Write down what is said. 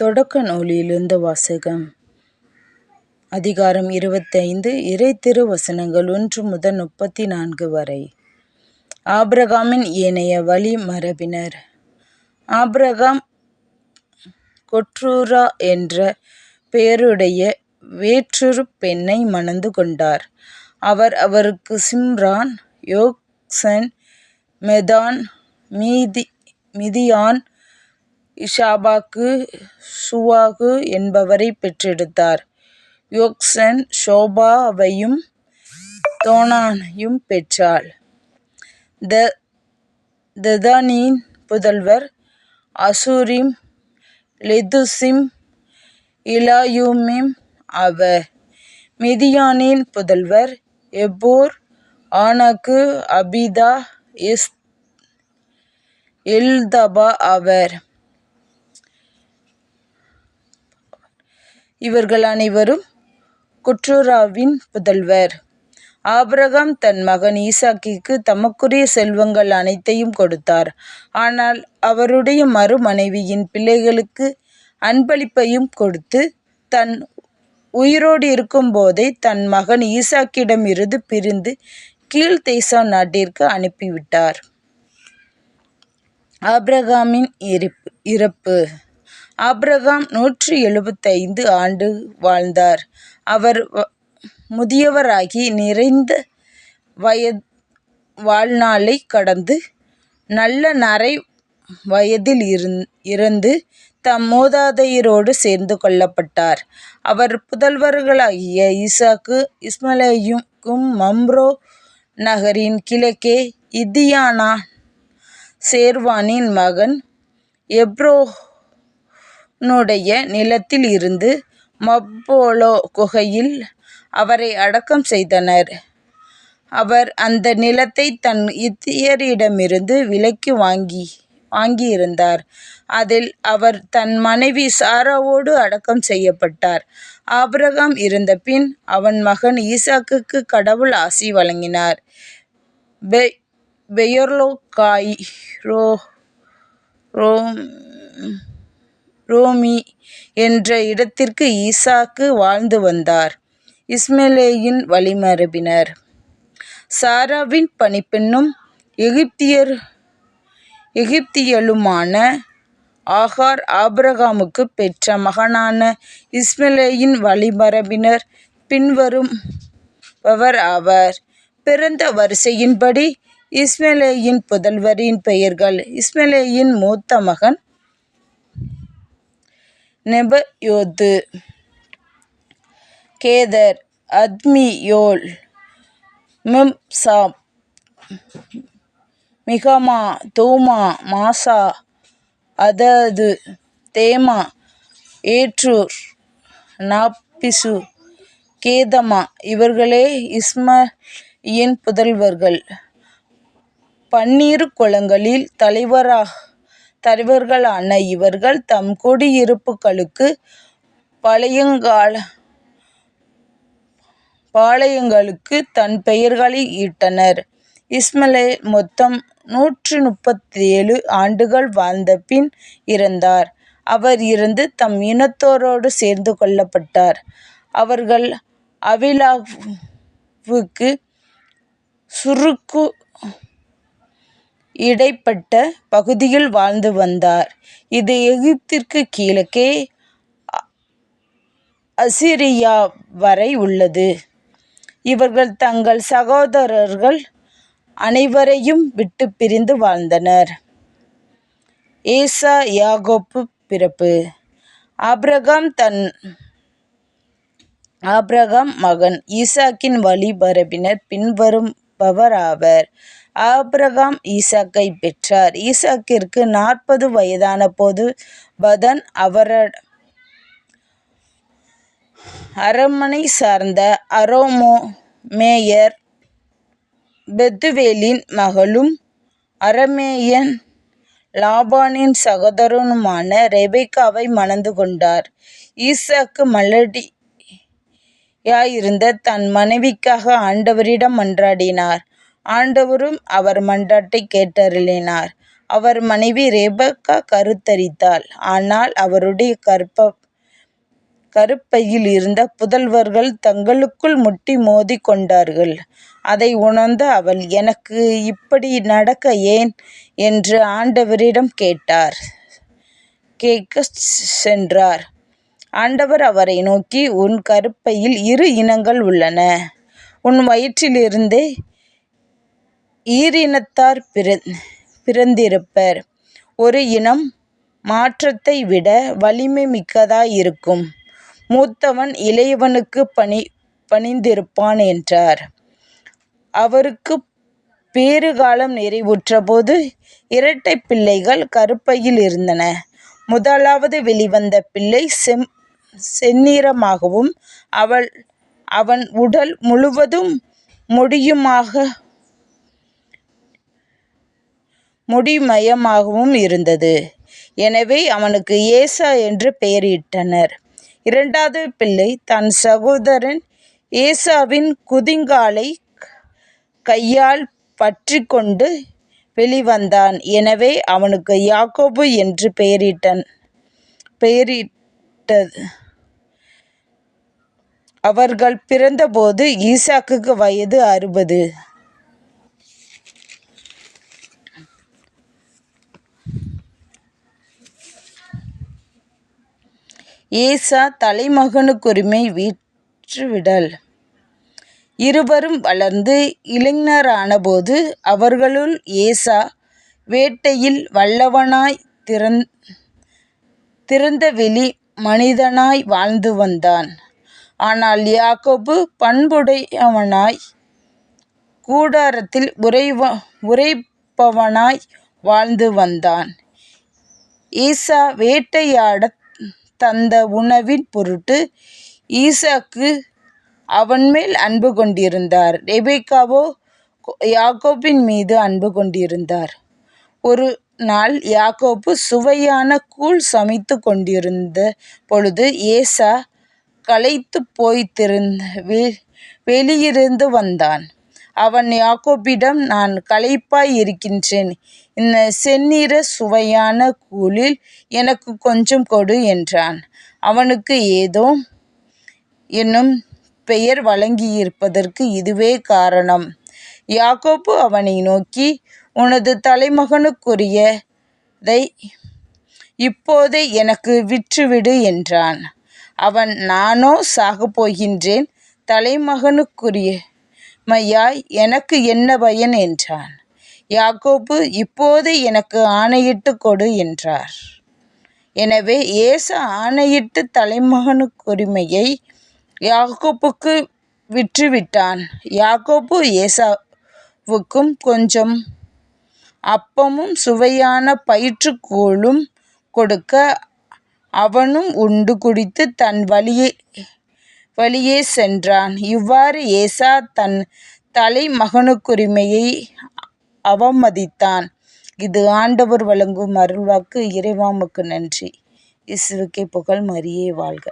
தொடக்க நூலிலிருந்து வாசகம். அதிகாரம் இருபத்தைந்து இறை திருவசனங்கள் ஒன்று முதல் முப்பத்தி நான்கு வரை. ஆபிரகாமின் ஏனைய வழி மரபினர். ஆபிரகாம் கொற்றூரா என்ற பெயருடைய வேற்றொரு பெண்ணை மணந்து கொண்டார். அவர் அவருக்கு சிம்ரான் யோக்சன் மெதான் மீதி மிதியான் இஷாபாக்கு சுவாகு என்பவரைப் பெற்றெடுத்தார். யோக்சன் ஷோபாவையும் தோனானையும் பெற்றாள். த ததானின் புதல்வர் அசூரிம் லெதுசிம் இலாயுமிம் ஆவர் மிதியானின் புதல்வர் எபூர் ஆனாக்கு அபிதா எஸ் எல்தபா ஆவர் இவர்கள் அனைவரும் குற்றூராவின் புதல்வர். ஆபிரகாம் தன் மகன் ஈசாக்கிக்கு தமக்குரிய செல்வங்கள் அனைத்தையும் கொடுத்தார். ஆனால் அவருடைய மறு மனைவியின் பிள்ளைகளுக்கு அன்பளிப்பையும் கொடுத்து தன் உயிரோடு இருக்கும்போதே தன் மகன் ஈசாக்கிடமிருந்து பிரிந்து கீழ்தேசா நாட்டிற்கு அனுப்பிவிட்டார். ஆப்ரகாமின் இருப்பு இறப்பு. ஆபிரகாம் நூற்றி எழுபத்தைந்து ஆண்டு வாழ்ந்தார். அவர் முதியவராகி நிறைந்த வய வாழ்நாளை கடந்து நல்ல நரை வயதில் இருந் இறந்து தம் மூதாதையரோடு சேர்ந்து கொள்ளப்பட்டார். அவர் புதல்வர்களாகிய ஈசாக்கு இஸ்மலேயுக்கும் மம்ரோ நகரின் கிழக்கே இதியானா சேர்வானின் மகன் எப்ரோ எப்ரோனுடைய நிலத்தில் இருந்து மப்போலோ குகையில் அவரை அடக்கம் செய்தனர். அவர் அந்த நிலத்தை தன் இத்தியரிடமிருந்து விலைக்கு வாங்கி வாங்கியிருந்தார். அதில் அவர் தன் மனைவி சாராவோடு அடக்கம் செய்யப்பட்டார். ஆபிரகாம் இருந்த பின் அவன் மகன் ஈசாக்குக்கு கடவுள் ஆசி வழங்கினார். பெ பெயர்லோகாய் ரோ ரோம் ரோமி என்ற இடத்திற்கு ஈசாக்கு வாழ்ந்து வந்தார். இஸ்மேலேயின் வழிமரபினர். சாராவின் பணிப்பெண்ணும் எகிப்தியர் எகிப்தியலுமான ஆகார் ஆபிரகாமுக்கு பெற்ற மகனான இஸ்மலேயின் வழிமரபினர் பின்வருபவர் ஆவர். பிறந்த வரிசையின்படி இஸ்மலேயின் புதல்வரின் பெயர்கள் இஸ்மலேயின் மூத்த மகன் நெபயோத்து. கேதர் அத்மியோல் மிப்சாம் மிகமா தோமா மாசா அதது தேமா ஏற்றூர் நாப்பிசு கேதமா இவர்களே இஸ்மயின் புதல்வர்கள். பன்னீர் குளங்களில் தலைவரா தலைவர்களான இவர்கள் தம் குடியிருப்புகளுக்கு பழையங்கால பாளையங்களுக்கு தன் பெயர்களை இட்டனர். இஸ்மலேல் மொத்தம் நூற்றி முப்பத்தி ஏழு ஆண்டுகள் வாழ்ந்த பின் இறந்தார். அவர் இருந்து தம் இனத்தோரோடு சேர்ந்து கொள்ளப்பட்டார். அவர்கள் அவிலாவுக்கு சுருக்கு இடைப்பட்ட பகுதியில் வாழ்ந்து வந்தார். இது எகிப்திற்கு கிழக்கே அசிரியா வரை உள்ளது. இவர்கள் தங்கள் சகோதரர்கள் அனைவரையும் விட்டு பிரிந்து வாழ்ந்தனர். ஏசா யாகோப்பு பிறப்பு. ஆப்ரகாம் தன் ஆப்ரகாம் மகன் ஈசாக்கின் வழிமரபினர் பின்வருபவர் ஆவர் ஆபிரகாம் ஈசாக்கை பெற்றார். ஈசாக்கிற்கு நாற்பது வயதான போது பதன் அவர அரமனை சார்ந்த அரோமோ மேயர் பெத்துவேலின் மகளும் அரமேயன் லாபானின் சகோதரனுமான ரெபெக்காவை மணந்து கொண்டார். ஈசாக்கு யாயிருந்த தன் மனைவிக்காக ஆண்டவரிடம் மன்றாடினார் ஆண்டவரும் அவர் மன்றாட்டைக் கேட்டருளினார் அவர் மனைவி ரேபக்கா கருத்தரித்தாள். ஆனால் அவருடைய கற்ப கருப்பையில் இருந்த புதல்வர்கள் தங்களுக்குள் முட்டி மோதி கொண்டார்கள். அதை உணர்ந்த அவள் எனக்கு இப்படி நடக்க ஏன்? என்று ஆண்டவரிடம் கேட்டார் கேட்க சென்றார். ஆண்டவர் அவரை நோக்கி உன் கருப்பையில் இரு இனங்கள் உள்ளன. உன் வயிற்றிலிருந்தே ஈரினத்தார் பிறந்திருப்பர். ஒரு இனம் மாற்றத்தை விட வலிமை மிக்கதாயிருக்கும். மூத்தவன் இளையவனுக்கு பணி பணிந்திருப்பான் என்றார். அவருக்கு பேறுகாலம் நிறைவுற்றபோது இரட்டைப் பிள்ளைகள் கருப்பையில் இருந்தன. முதலாவது வெளிவந்த பிள்ளை செம் செந்நிறமாகவும் அவன் உடல் முழுவதும் முடியுமாக முடிமயமாகவும் இருந்தது. எனவே அவனுக்கு ஏசா என்று பெயரிட்டனர். இரண்டாவது பிள்ளை தன் சகோதரன் ஏசாவின் குதிங்காலை கையால் பற்றிக்கொண்டு வெளிவந்தான். எனவே அவனுக்கு யாக்கோபு என்று விட்டது அவர்கள் பிறந்தபோது ஈசாக்குக்கு வயது அறுபது. ஈசா தலைமகனுக்குரிமை வீற்றுவிடல் இருவரும் வளர்ந்து இளைஞரானபோது அவர்களுள் ஏசா வேட்டையில் வல்லவனாய் திறந்தவெளி மனிதனாய் வாழ்ந்து வந்தான். ஆனால் யாக்கோபு பண்புடையவனாய் கூடாரத்தில் உறைபவனாய் வாழ்ந்து வந்தான். ஈசா வேட்டையாடத் தந்த உணவின் பொருட்டு ஈசாக்கு அவன்மேல் அன்பு கொண்டிருந்தார். ரெபேக்காவோ யாக்கோபின் மீது அன்பு கொண்டிருந்தார். ஒரு நாள் யாக்கோபு சுவையான கூழ் சமைத்துக் கொண்டிருந்த பொழுது ஏசா வெ வெளியிருந்து வந்தான். அவன் யாக்கோபிடம் நான் களைப்பாய் இருக்கின்றேன் இந்தச் செந்நிற சுவையான கூழில் எனக்குக் கொஞ்சம் கொடு என்றான். அவனுக்கு ஏதோம் என்னும் பெயர் வழங்கியிருப்பதற்கு இதுவே காரணம். யாக்கோப்பு அவனை நோக்கி உனது தலைமகனுக்குரியதை இப்போதே எனக்கு விற்றுவிடு என்றான். அவன் நானோ சாகப்போகின்றேன் தலைமகனுக்குரிய மையாய் எனக்கு என்ன பயன்? என்றான். யாக்கோப்பு இப்போதே எனக்கு ஆணையிட்டு கொடு என்றார். எனவே ஏசா ஆணையிட்டு தலைமகனுக்குரிமையை யாக்கோப்புக்கு விற்றுவிட்டான். யாக்கோபு வுக்கும் கொஞ்சம் அப்பமும் சுவையான பயிற்றுக்கோளும் கொடுக்க அவனும் உண்டு குடித்துத் தன் வழியே வழியே சென்றான். இவ்வாறு ஏசா தன் தலைமகனுக்குரிமையை அவமதித்தான். இது ஆண்டவர் வழங்கும் அருள்வாக்கு. இறைவாமுக்கு நன்றி. இயேசுவுக்கே புகழ் மரியே வாழ்க.